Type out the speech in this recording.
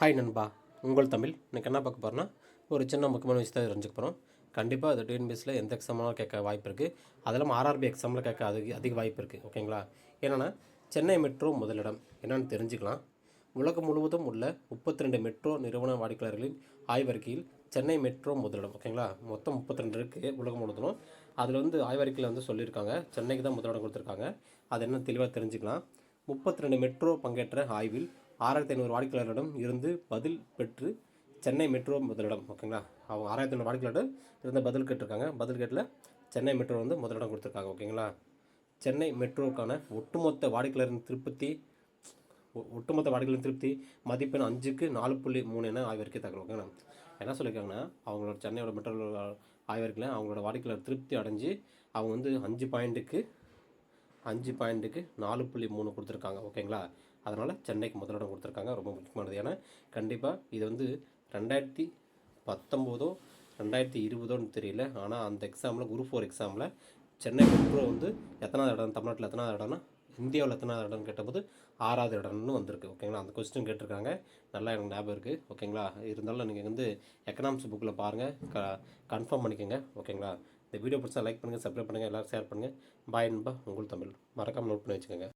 Hi நண்பா. உங்கள் தமிழ். இன்றைக்கி என்ன பார்க்க போகிறோன்னா ஒரு சின்ன முக்கியமான விஷயத்தை தெரிஞ்சுக்க போகிறோம் கண்டிப்பாக அது டிஎன்பிஎஸ்சில் எந்த எக்ஸாம்லாம் கேட்க வாய்ப்பு இருக்குது அதெல்லாம் ஆர்ஆர்பி எக்ஸாமில் கேட்க அதிக அதிக வாய்ப்பு இருக்குது ஓகேங்களா என்னென்னா சென்னை மெட்ரோ முதலிடம். என்னென்னு தெரிஞ்சுக்கலாம். உலகம் முழுவதும் உள்ள முப்பத்தி ரெண்டு மெட்ரோ நிறுவன வாடிக்கையாளர்களின் ஆய்வறிக்கையில் சென்னை மெட்ரோ முதலிடம். ஓகேங்களா மொத்தம் முப்பத்தி ரெண்டு இருக்குது உலகம் முழுவதும். அதில் வந்து ஆய்வறிக்கையில் வந்து சொல்லியிருக்காங்க. சென்னைக்கு தான் முதலிடம் கொடுத்துருக்காங்க. அது என்ன தெளிவாக தெரிஞ்சுக்கலாம். முப்பத்தி ரெண்டு மெட்ரோ பங்கேற்ற ஆய்வில் ஆறாயிரத்தி ஐநூறு வாடிக்கையாளரிடம் இருந்து பதில் பெற்று சென்னை மெட்ரோ முதலிடம் ஓகேங்களா? அவங்க ஆறாயிரத்தி ஐநூறு வாடிக்கையாளர் இருந்து பதில் கேட்டிருக்காங்க. பதில் கேட்டில் சென்னை மெட்ரோ வந்து முதலிடம் கொடுத்துருக்காங்க ஓகேங்களா? சென்னை மெட்ரோக்கான ஒட்டுமொத்த வாடிக்கையாளரின் திருப்தி ஒ- ஒட்டுமொத்த வாடிக்கையாளர் திருப்தி மதிப்பெண் அஞ்சுக்கு நாலு புள்ளி மூணு என ஆய்வறிக்கை தகவல் ஓகேங்களா? என்ன சொல்லியிருக்காங்கன்னா அவங்களோட சென்னையோட மெட்ரோ ஆய்வறிக்கையில் அவங்களோட வாடிக்கையாளர் திருப்தி அடைஞ்சு அவங்க வந்து அஞ்சு பாயிண்ட்டுக்கு அஞ்சு பாயிண்ட்டுக்கு நாலு புள்ளி மூணு கொடுத்துருக்காங்க ஓகேங்களா? அதனால் சென்னைக்கு முதலிடம் கொடுத்துருக்காங்க ரொம்ப முக்கியமானது. ஏன்னா கண்டிப்பாக இது வந்து ரெண்டாயிரத்தி பத்தொம்போதோ ரெண்டாயிரத்தி இருபதோன்னு தெரியல. ஆனால் அந்த எக்ஸாமில் குரூப் ஃபோர் எக்ஸாமில் சென்னை மெட்ரோ வந்து எத்தனாவது இடம் தமிழ்நாட்டில் எத்தனாவது இடம்னா இந்தியாவில் எத்தனாவது இடம்னு கேட்டபோது ஆறாவது இடம்னு வந்திருக்கு ஓகேங்களா? அந்த கொஸ்டின் கேட்டிருக்காங்க. நல்லா எனக்கு ஞாபகம் இருக்குது ஓகேங்களா? இருந்தாலும் நீங்கள் வந்து எக்கனாமிக்ஸ் புக்கில் பாருங்கள் க கன்ஃபார்ம் பண்ணிக்கோங்க ஓகேங்களா? இந்த வீடியோ பிடிச்சா லைக் பண்ணுங்கள் சப்ஸ்கிரைப் பண்ணுங்கள் எல்லோரும் ஷேர் பண்ணுங்கள் பாய் நண்பா. உங்கள் தமிழ். மறக்காமல் நோட் பண்ணி வச்சுக்கோங்க.